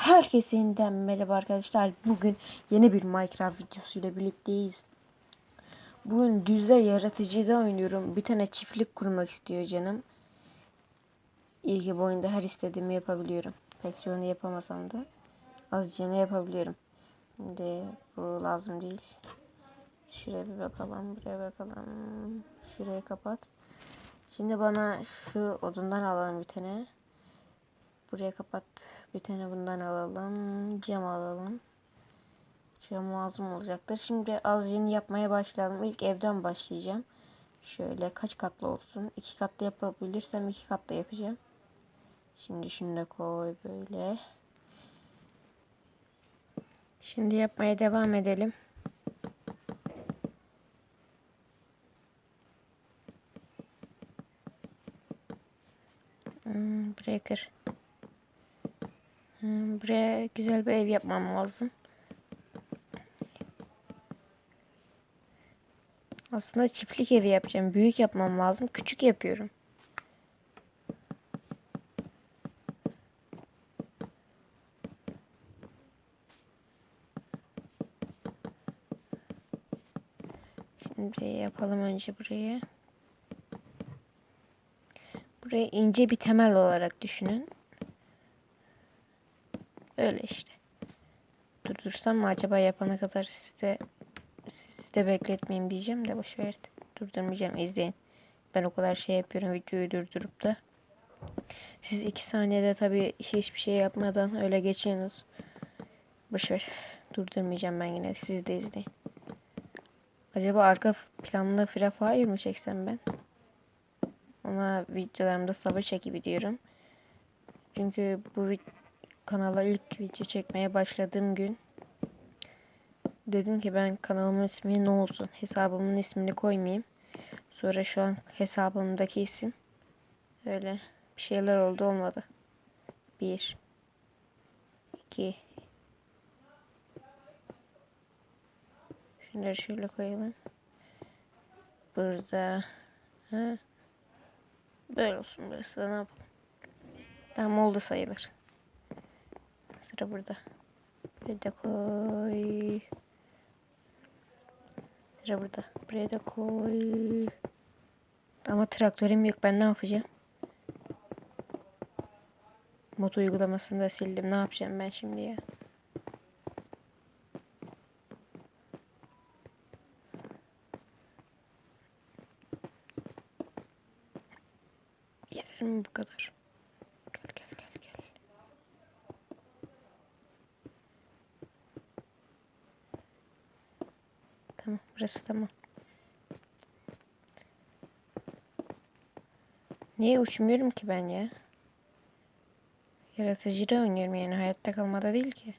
Herkese yeniden merhaba arkadaşlar. Bugün yeni bir Minecraft videosuyla birlikteyiz. Bugün düzler yaratıcıda oynuyorum. Bir tane çiftlik kurmak istiyor canım. İyi ki bu oyunda her istediğimi yapabiliyorum. Pek çoğunu yapamasam da azıcığını yapabiliyorum. Şimdi bu lazım değil. Şuraya bir bakalım, buraya bakalım. Şurayı kapat. Şimdi bana şu odundan alalım bir tane. Buraya kapat. Bir tane bundan alalım. Cam alalım. Cam lazım olacaktır. Şimdi azıcık yapmaya başlayalım. İlk evden başlayacağım. Şöyle kaç katlı olsun. İki katlı yapabilirsem iki katlı yapacağım. Şimdi şunu da koy böyle. Şimdi yapmaya devam edelim. Hmm, buraya kır. Hmm, buraya güzel bir ev yapmam lazım. Aslında çiftlik evi yapacağım. Büyük yapmam lazım. Küçük yapıyorum. Şimdi yapalım önce burayı. Buraya ince bir temel olarak düşünün. Öyle işte. Durdursam mı acaba yapana kadar size sizi de bekletmeyeyim diyeceğim de boş ver. Durdurmayacağım izleyin. Ben o kadar şey yapıyorum videoyu durdurup da. Siz iki saniyede tabii hiçbir şey yapmadan öyle geçiyorsunuz. Boş ver. Durdurmayacağım ben yine. Siz de izleyin. Acaba arka planında Free Fire mı çeksem ben? Ona videolarımda sabır çekip diyorum. Çünkü bu kanala ilk video çekmeye başladığım gün dedim ki ben kanalımın ismi ne olsun? Hesabımın ismini koymayayım. Sonra şu an hesabımdaki isim öyle bir şeyler oldu olmadı. Bir iki Şunları şöyle koyalım. Burada ha. Böyle olsun burası ne yapalım. Tamam oldu sayılır. Sıra burada. Buraya da koy. Sıra burada. Buraya da koy. Ama traktörüm yok. Ben ne yapacağım? Mod uygulamasını da sildim. Ne yapacağım ben şimdi ya? Yeter mi bu kadar? Gel gel gel gel. Tamam burası tamam. Niye uçmuyorum ki ben ya? Yaratıcıda oynuyorum yani hayatta kalmada değil ki.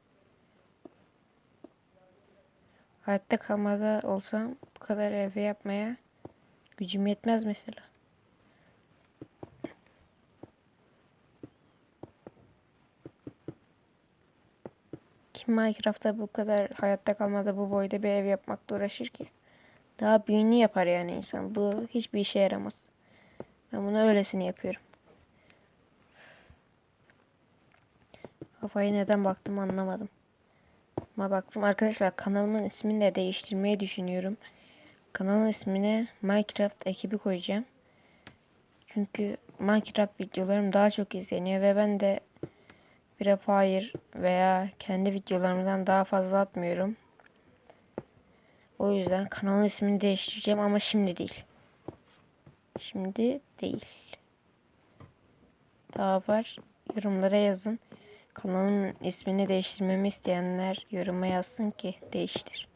Hayatta kalmada olsam bu kadar ev yapmaya gücüm yetmez mesela. Kim Minecraft'ta bu kadar hayatta kalmada bu boyda bir ev yapmakla uğraşır ki? Daha büyüğünü yapar yani insan. Bu hiçbir işe yaramaz. Ben bunu öylesini yapıyorum. Kafayı neden baktım anlamadım. Ama baktım arkadaşlar kanalımın ismini de değiştirmeyi düşünüyorum. Kanalın ismine Minecraft ekibi koyacağım. Çünkü Minecraft videolarım daha çok izleniyor ve ben de Free Fire veya kendi videolarımdan daha fazla atmıyorum. O yüzden kanalın ismini değiştireceğim ama şimdi değil. Şimdi değil. Daha var. Yorumlara yazın. Kanalın ismini değiştirmemi isteyenler yoruma yazsın ki değiştir.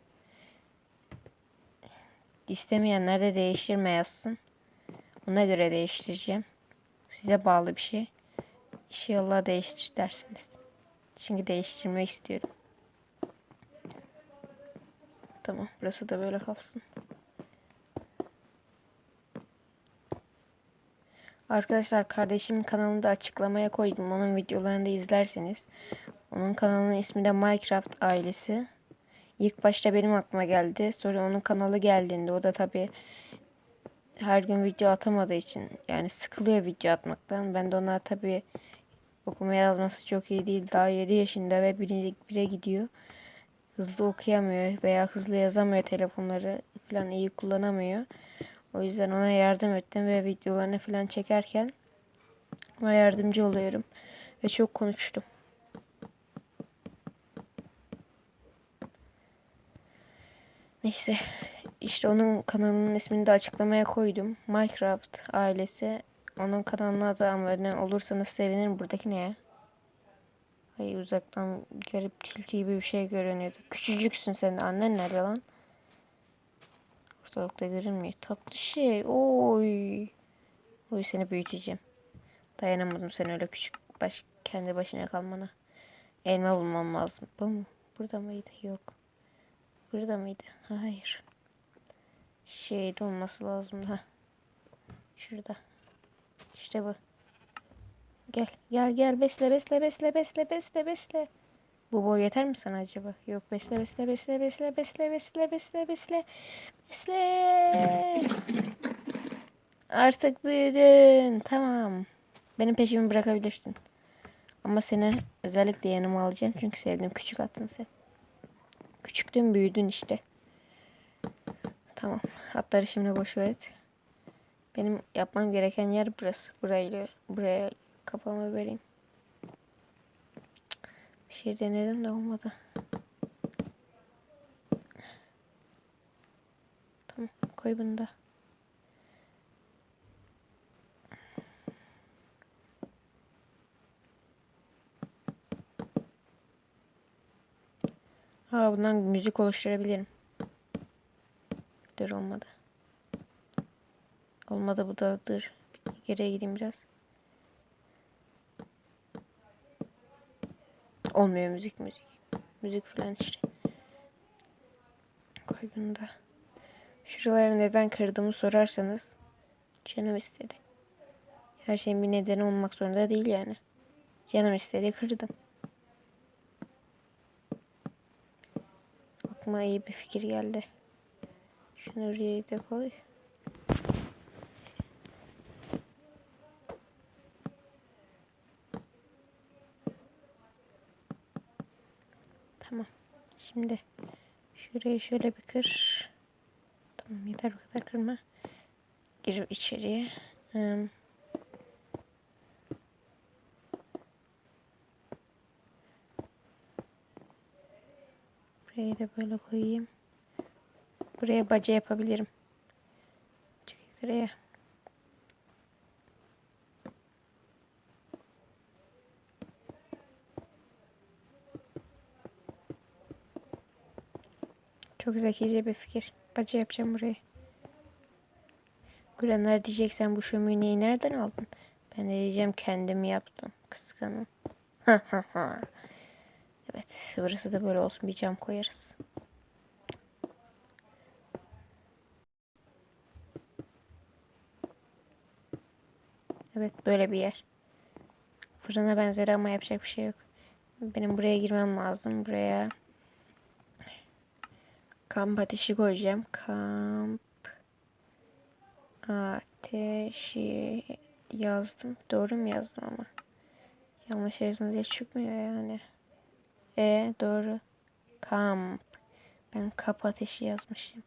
İstemeyenler de değiştirme yazsın. Ona göre değiştireceğim. Size bağlı bir şey. İnşallah değiştir dersiniz. Çünkü değiştirmek istiyorum. Tamam. Burası da böyle kalsın. Arkadaşlar kardeşimin kanalını da açıklamaya koydum. Onun videolarını da izlerseniz. Onun kanalının ismi de Minecraft ailesi. İlk başta benim aklıma geldi. Sonra onun kanalı geldiğinde o da tabi her gün video atamadığı için yani sıkılıyor video atmaktan. Ben de ona tabi Okuma yazması çok iyi değil. Daha 7 yaşında ve 1'e gidiyor. Hızlı okuyamıyor veya hızlı yazamıyor telefonları falan iyi kullanamıyor. O yüzden ona yardım ettim ve videolarını falan çekerken ona yardımcı oluyorum. Ve çok konuştum. Neyse. işte onun kanalının ismini de açıklamaya koydum. Minecraft ailesi. Onun kanalına da abone olursanız sevinirim. Buradaki ne ya? Hayır uzaktan garip tilki gibi bir şey görünüyordu. Küçücüksün sen. Annen nerede lan? Ortalıkta görünmüyor. Tatlı şey. Oy. Oy seni büyüteceğim. Dayanamadım sen öyle küçük baş kendi başına kalmana. Elma bulmam lazım. Bu mu? Burada mıydı? Yok. Burada mıydı? Hayır. Şeyde olması lazım. Ha. Şurada. İşte. Gel. Gel gel besle besle besle besle besle besle. Bu boy yeter mi sana acaba? Yok besle besle besle besle besle besle besle besle besle. Artık büyüdün. Tamam. Benim peşimi bırakabilirsin. Ama seni özellikle yanıma alacağım çünkü sevdim. Küçük attın sen. Küçüktün büyüdün işte. Tamam. Atları şimdi boş ver et. Benim yapmam gereken yer burası. Burayla buraya kafamı vereyim. Bir şey denedim de olmadı. Tamam. Koy bunu da. Ha bundan müzik oluşturabilirim. Dur olmadı. Olmadı bu da dur. Geriye gideyim biraz. Olmuyor müzik müzik. Müzik falan işte. Koy bunu da. Şuraları neden kırdığımı sorarsanız canım istedi. Her şeyin bir nedeni olmak zorunda değil yani. Canım istedi kırdım. aklıma iyi bir fikir geldi. Şunu oraya da koy. Tamam. Şimdi şurayı şöyle bir kır. Tamam yeter bu kadar kırma. Gir içeriye. Hmm. Burayı da böyle koyayım. Buraya baca yapabilirim. Çık yukarıya. Çok zekice bir fikir. Baca yapacağım burayı. Görenler diyecek sen bu şömineyi nereden aldın? Ben de diyeceğim kendim yaptım. Kıskanım. Evet, burası da böyle olsun. Bir cam koyarız. Evet, böyle bir yer. Fırına benzer ama yapacak bir şey yok. Benim buraya girmem lazım. Buraya kamp ateşi koyacağım. Kamp ateşi yazdım. Doğru mu yazdım ama? Yanlış yazınca çıkmıyor yani. E doğru. Kamp. Ben kap ateşi yazmışım.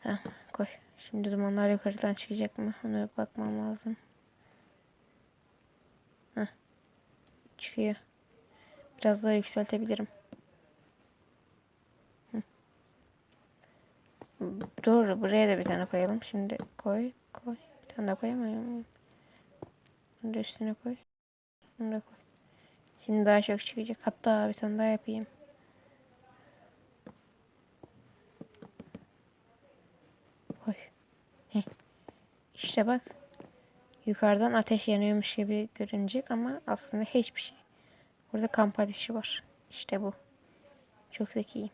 Ha, koy. Şimdi dumanlar yukarıdan çıkacak mı? Ona bakmam lazım. Ha. Çıkıyor. Biraz daha yükseltebilirim. Doğru. Buraya da bir tane koyalım. Şimdi koy. Koy. Bir tane daha koyamıyorum. Bunu da üstüne koy. Bunu da koy. Şimdi daha çok çıkacak. Hatta bir tane daha yapayım. Koy. Heh. İşte bak. Yukarıdan ateş yanıyormuş gibi görünecek ama aslında hiçbir şey. Burada kamp ateşi var. İşte bu. Çok zekiyim.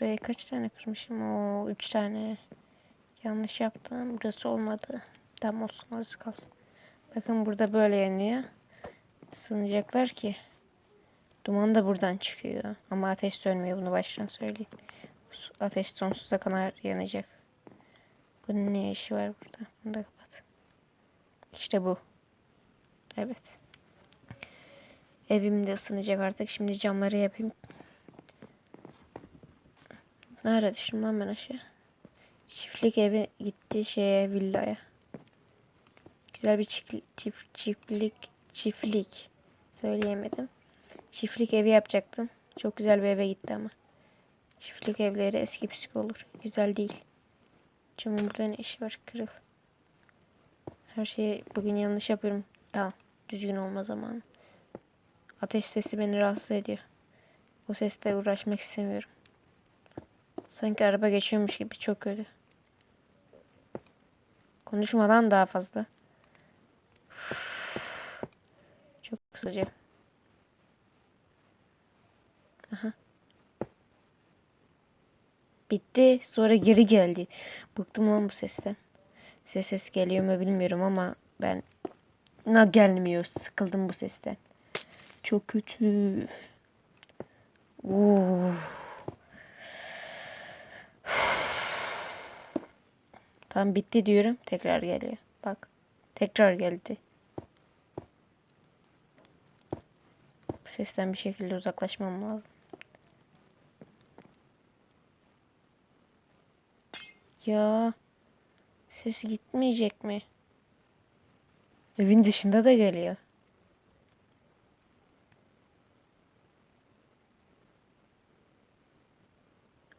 Buraya kaç tane kırmışım? O üç tane. Yanlış yaptım. Burası olmadı. Tam olsun orası kalsın. Bakın burada böyle yanıyor sığınacaklar ki. Duman da buradan çıkıyor. Ama ateş sönmüyor. Bunu baştan söyleyeyim. Ateş sonsuza kadar yanacak. Bunun ne işi var burada? Bunu da kapat. İşte bu. Evet. Evim de ısınacak artık. Şimdi camları yapayım. Nerede düştüm lan ben aşağı? Çiftlik evi gitti şeye villaya. Güzel bir çiftlik, çift, çiftlik, çiftlik. Söyleyemedim. Çiftlik evi yapacaktım. Çok güzel bir eve gitti ama. Çiftlik evleri eski püskü olur. Güzel değil. Camın burada ne işi var? Kırıl. Her şeyi bugün yanlış yapıyorum. Tamam. Düzgün olma zamanı. Ateş sesi beni rahatsız ediyor. O sesle uğraşmak istemiyorum. Sanki araba geçiyormuş gibi çok kötü. Konuşmadan daha fazla. Çok sıcak. Aha. Bitti. Sonra geri geldi. Bıktım lan bu sesten. Ses ses geliyor mu bilmiyorum ama ben na gelmiyor. Sıkıldım bu sesten. Çok kötü. Oo. Tam bitti diyorum. Tekrar geliyor. Bak. Tekrar geldi. Sesten bir şekilde uzaklaşmam lazım. Ya. Ses gitmeyecek mi? Evin dışında da geliyor.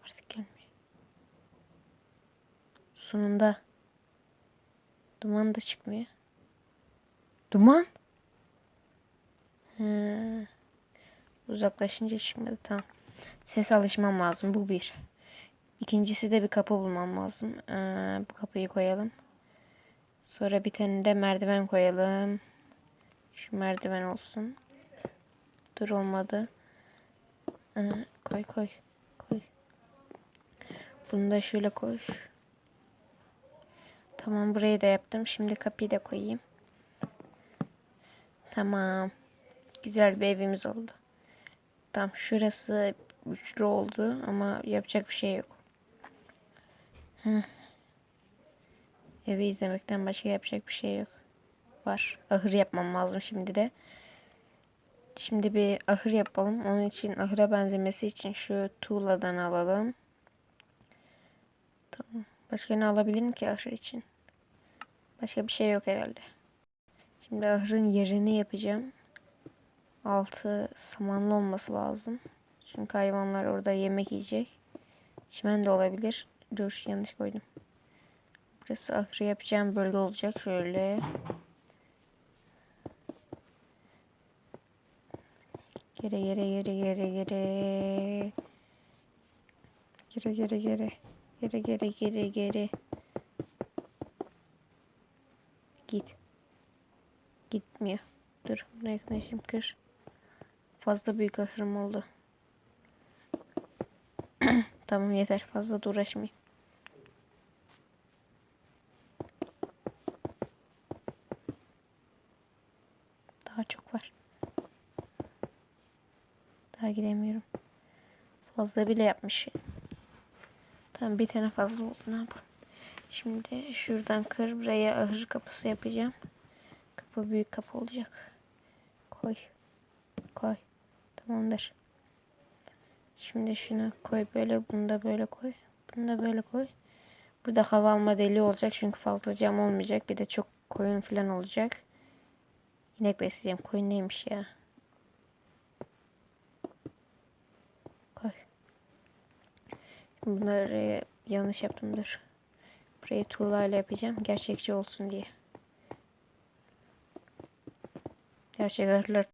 Artık gelmiyor. Sonunda. Duman da çıkmıyor. Duman? He. Uzaklaşınca çıkmadı. Tamam. Ses alışmam lazım. Bu bir. İkincisi de bir kapı bulmam lazım. Ee, bu kapıyı koyalım. Sonra bir tane de merdiven koyalım. Şu merdiven olsun. Dur olmadı. Ee, koy koy. Koy. Bunu da şöyle koy. Tamam burayı da yaptım. Şimdi kapıyı da koyayım. Tamam. Güzel bir evimiz oldu. Tam şurası üçlü oldu ama yapacak bir şey yok. Evi izlemekten başka yapacak bir şey yok. Var. Ahır yapmam lazım şimdi de. Şimdi bir ahır yapalım. Onun için ahıra benzemesi için şu tuğladan alalım. Tamam. Başka ne alabilirim ki ahır için? Başka bir şey yok herhalde. Şimdi ahırın yerini yapacağım. Altı samanlı olması lazım. Çünkü hayvanlar orada yemek yiyecek. Çimen de olabilir. Dur yanlış koydum. Burası ahırı yapacağım bölge olacak. Şöyle. Gere gere gere gere gere. Gere gere gere. Gere gere gere gere. Gitmiyor. Dur. Yaklaşayım kır. Fazla büyük ahırım oldu. tamam yeter. Fazla da uğraşmayayım. Daha çok var. Daha gidemiyorum. Fazla bile yapmış. Tamam bir tane fazla oldu. Ne yapalım? Şimdi şuradan kır buraya ahır kapısı yapacağım. Kapı büyük kapı olacak. Koy. Koy. Tamamdır. Şimdi şunu koy böyle. Bunu da böyle koy. Bunu da böyle koy. Burada hava alma deliği olacak. Çünkü fazla cam olmayacak. Bir de çok koyun falan olacak. İnek besleyeceğim. Koyun neymiş ya? Koy. Bunları yanlış yaptım. Dur. Burayı tuğlayla yapacağım. Gerçekçi olsun diye. Gerçek ahırlar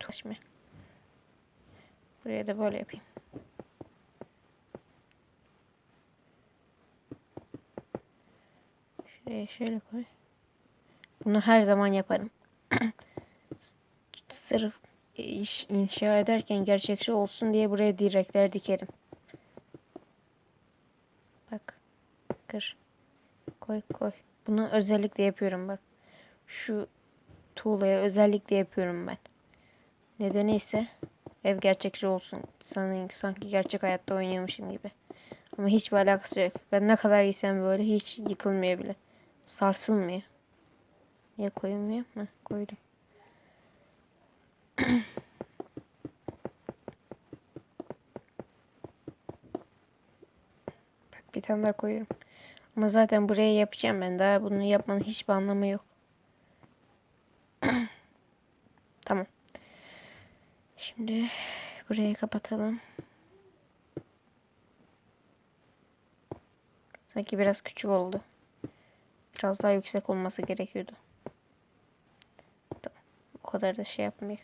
tulaşma. Buraya da böyle yapayım. Şuraya şöyle koy. Bunu her zaman yaparım. Sırf iş inşa ederken gerçekçi olsun diye buraya direkler dikerim. Bak. Kır. Koy koy. Bunu özellikle yapıyorum bak. Şu tuğlaya özellikle yapıyorum ben. Nedeni ise ev gerçekçi olsun. Sanki, sanki gerçek hayatta oynuyormuşum gibi. Ama hiçbir alakası yok. Ben ne kadar giysem böyle hiç yıkılmıyor bile. Sarsılmıyor. Niye koyulmuyor? Heh, koydum. Bir tane daha koyuyorum. Ama zaten buraya yapacağım ben. Daha bunu yapmanın hiçbir anlamı yok. tamam. Şimdi burayı kapatalım. Sanki biraz küçük oldu. Biraz daha yüksek olması gerekiyordu. Tamam. O kadar da şey yapmayayım.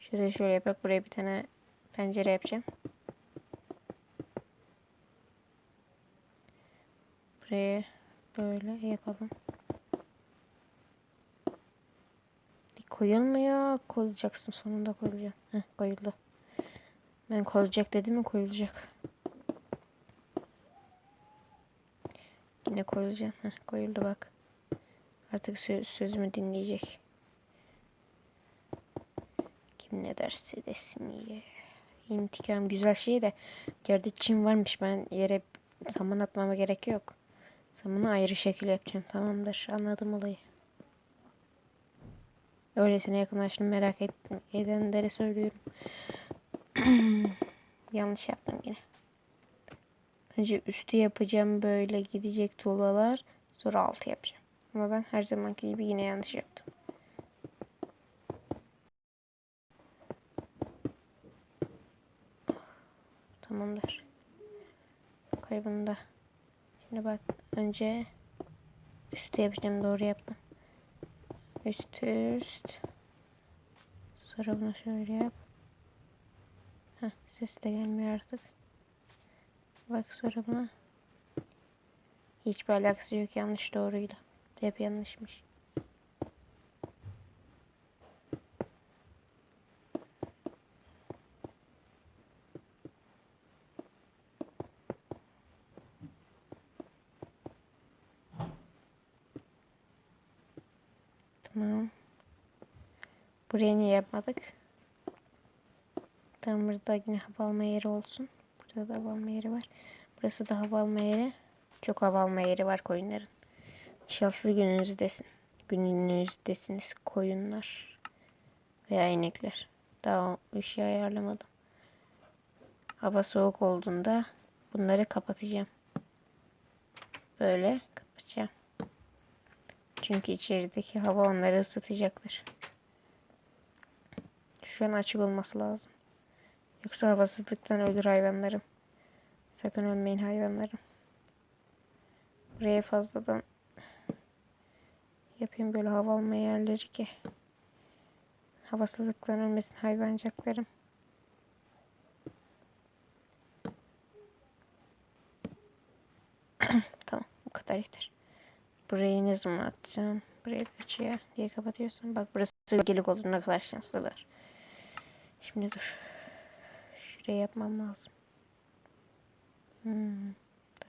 Şöyle şöyle yapak. Buraya bir tane pencere yapacağım. Buraya böyle yapalım. Koyulmuyor. Koyacaksın. Sonunda koyulacak. Heh, koyuldu. Ben koyulacak dedim mi koyulacak. Yine koyulacak. Heh, koyuldu bak. Artık sö- sözümü dinleyecek. Kim ne derse desin ye. İntikam güzel şey de yerde çim varmış. Ben yere saman atmama gerek yok. Samanı ayrı şekil yapacağım. Tamamdır. Anladım olayı. Öylesine yakınlaştım merak ettim. Edenlere söylüyorum. Yanlış yaptım yine. Önce üstü yapacağım böyle gidecek tuğlalar. Sonra altı yapacağım. Ama ben her zamanki gibi yine yanlış yaptım. Tamamdır. Koy bunu da. Şimdi bak önce üstü yapacağım doğru yaptım. Üst üst. Sonra bunu şöyle yap. Ses de gelmiyor artık. Bak sonra buna. Hiçbir alakası yok yanlış doğruyla. Hep yanlışmış. Tamam. Buraya niye yapmadık? Burada yine hava yeri olsun. Burada da hava yeri var. Burası da hava yeri. Çok hava yeri var koyunların. Şanslı gününüzdesin. Gününüzdesiniz koyunlar. Veya inekler. Daha işi ayarlamadım. Hava soğuk olduğunda bunları kapatacağım. Böyle kapatacağım. Çünkü içerideki hava onları ısıtacaktır. Şu an açık olması lazım. Yoksa havasızlıktan ölür hayvanlarım. Sakın ölmeyin hayvanlarım. Buraya fazladan yapayım böyle hava alma yerleri ki havasızlıktan ölmesin hayvancaklarım. tamam bu kadar yeter. Burayı ne zaman atacağım? Burayı açıya diye kapatıyorsun. Bak burası gölgelik oldu ne kadar şanslılar. Şimdi dur. Şuraya yapmam lazım. Hmm.